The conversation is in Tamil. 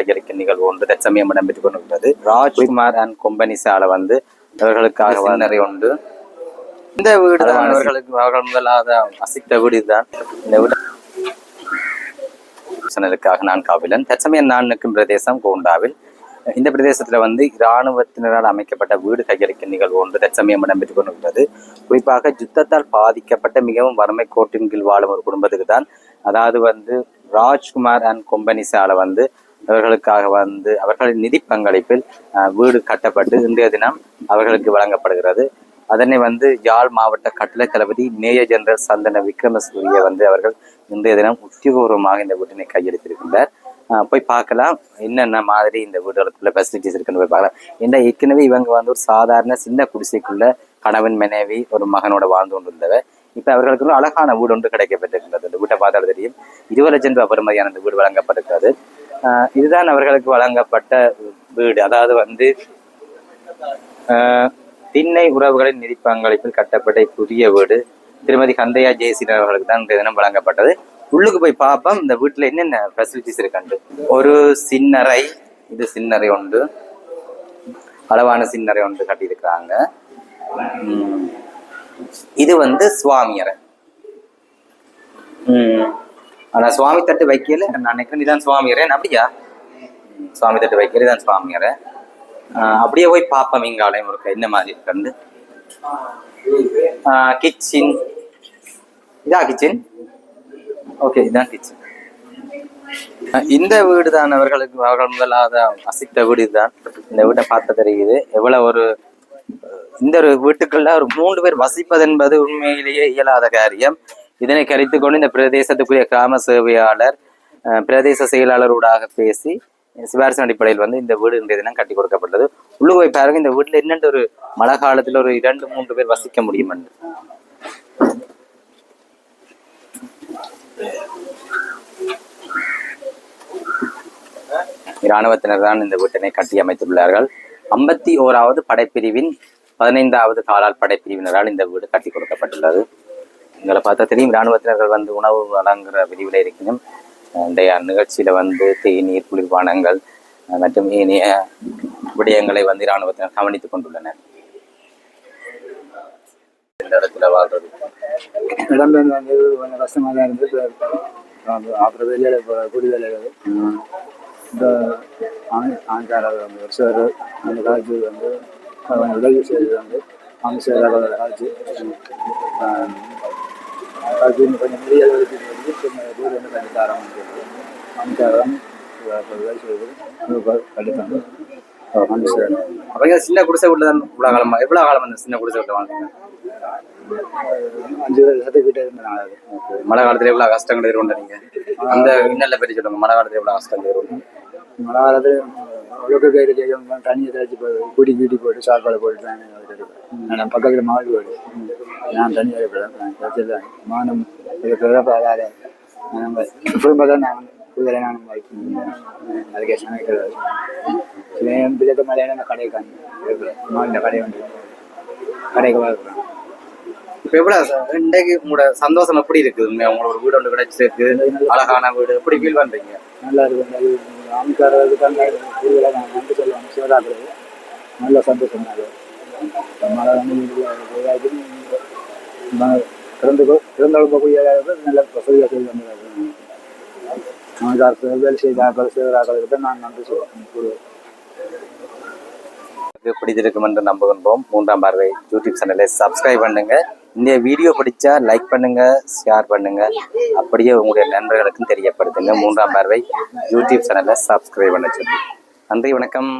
கையளிக்கும் நிகழ்வு ஒன்று தற்சமயம் இடம்பெற்றுக் கொண்டிருக்கிறது ராஜ்குமார் அண்ட் கொம்பனி சாலை வந்து அவர்களுக்காக நிறைய உண்டு. இந்த வீடு அவர்களுக்கு அவர்கள் முதலாவது வசித்த வீடு இதுதான். இந்த வீடு நான் காவிலன். தற்சமயம் நான் நிற்கும் பிரதேசம் கோண்டாவில். இந்த பிரதேசத்துல வந்து இராணுவத்தினரால் அமைக்கப்பட்ட வீடு கையளிக்கும் நிகழ்வு ஒன்று தற்சமயம் இடம்பெற்றுக் கொண்டிருக்கிறது குறிப்பாக யுத்தத்தால் பாதிக்கப்பட்ட மிகவும் வறுமை கோட்டின் கீழ் வாழும் ஒரு குடும்பத்துக்கு தான். அதாவது வந்து ராஜ்குமார் அண்ட் கொம்பனி சாலை வந்து அவர்களுக்காக வந்து அவர்களின் நிதி பங்களிப்பில் வீடு கட்டப்பட்டு இன்றைய தினம் அவர்களுக்கு வழங்கப்படுகிறது. அதனை வந்து யாழ் மாவட்ட கட்டளை தளபதி மேயர் ஜெனரல் சந்தன விக்ரமசூரிய வந்து அவர்கள் இன்றைய தினம் உத்தியோகபூர்வமாக இந்த வீட்டினை கையெழுத்திருக்கின்றார் போய் பார்க்கலாம். என்னென்ன மாதிரி இந்த வீடுகளுக்குள்ள ஃபெசிலிட்டிஸ் இருக்குன்னு போய் பார்க்கலாம். ஏன்னா ஏற்கனவே இவங்க வந்து ஒரு சாதாரண சின்ன குடிசைக்குள்ள கணவன் மனைவி ஒரு மகனோட வாழ்ந்து கொண்டிருந்தவர். இப்போ அவர்களுக்கு ஒரு அழகான வீடு ஒன்று கிடைக்கப்பட்டிருக்கிறது இந்த வீட்டை பார்த்தாலும் தெரியும். இருபது லட்சம் ரூபாய் பெறுமதியான இந்த வீடு வழங்கப்பட்டிருக்கிறது. இதுதான் அவர்களுக்கு வழங்கப்பட்ட வீடு. அதாவது வந்து ஆஹ் திண்ணை உறவுகளின் நிதி பங்களிப்பில் கட்டப்பட்ட புதிய வீடு. திருமதி கந்தையா ஜெயசீலன் அவர்களுக்கு தான் இந்த தினம் வழங்கப்பட்டது. உள்ளுக்கு போய் பார்ப்போம். இந்த வீட்டுல என்னென்ன ஃபெசிலிட்டிஸ் இருக்குண்டு ஒரு சின்னறை இது சின்னறை உண்டு அளவான சின்னறை ஒன்று கட்டியிருக்கிறாங்க. உம் இது வந்து சுவாமி அறை ஆனா சுவாமி தட்டு வைக்கல. நான் நினைக்கிறேன் இதான் சுவாமி அப்படியா? சுவாமி தட்டு வைக்கல இதான் சுவாமி அப்படியே போய் பார்ப்போம் இங்காலயம் இருக்க என்ன மாதிரி இருக்குன்னு கிச்சன் இதா கிச்சன் ஓகே இதான் கிச்சன் இந்த வீடு தான் அவர்களுக்கு அவர்கள் முதலாவது அசித்த வீடு இதுதான். இந்த வீட்டை பார்த்த தெரியுது. எவ்வளவு ஒரு இந்த ஒரு வீட்டுக்குள்ள ஒரு மூன்று பேர் வசிப்பது என்பது உண்மையிலேயே இயலாத காரியம். இதனை கருத்து கொண்டு இந்த பிரதேசத்துக்குரிய கிராம சேவையாளர் அஹ், பிரதேச செயலாளரோடாக பேசி சிபாரிசு அடிப்படையில் வந்து இந்த வீடு இன்றைய தினம் கட்டி கொடுக்கப்பட்டது உள்ளு போய் பாருங்க இந்த வீட்டில் என்னென்று ஒரு மழை காலத்தில் ஒரு இரண்டு மூன்று பேர் வசிக்க முடியும் என்று. இராணுவத்தினர் தான் இந்த வீட்டினை கட்டி அமைத்துள்ளார்கள். ஐம்பத்தி ஓராவது படைப்பிரிவின் பதினைந்தாவது காலால் படைப்பிரிவினரால் இந்த வீடு கட்டி கொடுக்கப்பட்டுள்ளது. எங்களை பார்த்தா தெரியும் இராணுவத்தினர்கள் வந்து உணவு வழங்குற விரிவில் இருக்கணும் இன்றைய நிகழ்ச்சியில வந்து தேநீர் குளிர்பானங்கள் மற்றும் ஏனைய விடயங்களை வந்து இராணுவத்தினர் கவனித்துக் கொண்டுள்ளனர். இந்த இடத்துல வாழ்றது. இடம் வந்து கொஞ்சம் கஷ்டமாக தான் இருந்தது அப்புறம் வெளியில வெளியில் குடி வேலைகள் இந்த ஆண் ஆண்காரர் வந்து வருஷம் அந்த காலேஜ் வந்து உதவி செய்தது வந்து அமைச்சர் காலேஜ் காட்சி கொஞ்சம் நிறைய உதவி வந்து கொஞ்சம் பேர் வந்து கண்டிப்பாக ஆரம்பிச்சது அமைச்சரம் அமைச்சர் அவங்க சின்ன குடிசை வீட்டுல தான் இவ்வளவு காலமா எவ்வளவு காலம் அந்த சின்ன குடிசை வீட்டுல வாழ்ந்தீங்க அஞ்சு சர்டிஃபிகேட் இருந்தனால மழை காலத்துல எவ்வளவு கஷ்டங்கள் எதிர்கொண்ட நீங்க அந்த இன்னல்ல பற்றி சொல்லுங்க. மழை காலத்துல எவ்வளவு கஷ்டங்கள் எதிர்கொண்டு மழை காலத்தில் ஒழுக்க கையில் தண்ணியை தெளிச்சு போய் குடி கீட்டி போட்டு சாப்பாடு போட்டு நான் பக்கத்தில் மாடு நான் தண்ணி அரைப்பேன் வச்சுருந்தேன் மானம் இது பிறப்பு அதால நம்ம குடும்பம் தான் நான் குதிரை நான் அதுக்கே சமைக்கிறது சில என் பிள்ளைக்கு மேலே நான் கடை காணி மாநில கடை வந்து கடைக்கு வளர்க்குறேன் இப்ப எவ்வளவு ச- இன்றைக்கு உங்களோட சந்தோஷம் எப்படி இருக்குது ஒரு வீடு ஒன்று கிடைச்சிருக்கு அழகான வீடு எப்படி ஃபீல் பண்றீங்க நல்லா இருக்கும் அது அமைக்காரது கண்டா கூடுதலாக நான் நன்றி சொல்லுவாங்க சிவராத்திரி நல்ல சந்தோஷம் அது மழை வந்து நல்ல வசதியாக செய்து வேலை நான் நன்றி சொல்லுவேன் பிடித்திருக்கும் என்று நம்புகின்றோம். மூன்றாம் பார்வை யூடியூப் சேனலை சப்ஸ்கிரைப் பண்ணுங்க. இந்த வீடியோ பிடிச்சா லைக் பண்ணுங்க ஷேர் பண்ணுங்க. அப்படியே உங்களுடைய நண்பர்களுக்கும் தெரியப்படுத்துங்க. மூன்றாம் பார்வை யூடியூப் சேனலை சப்ஸ்கிரைப் பண்ண சொல்லி. நன்றி வணக்கம்.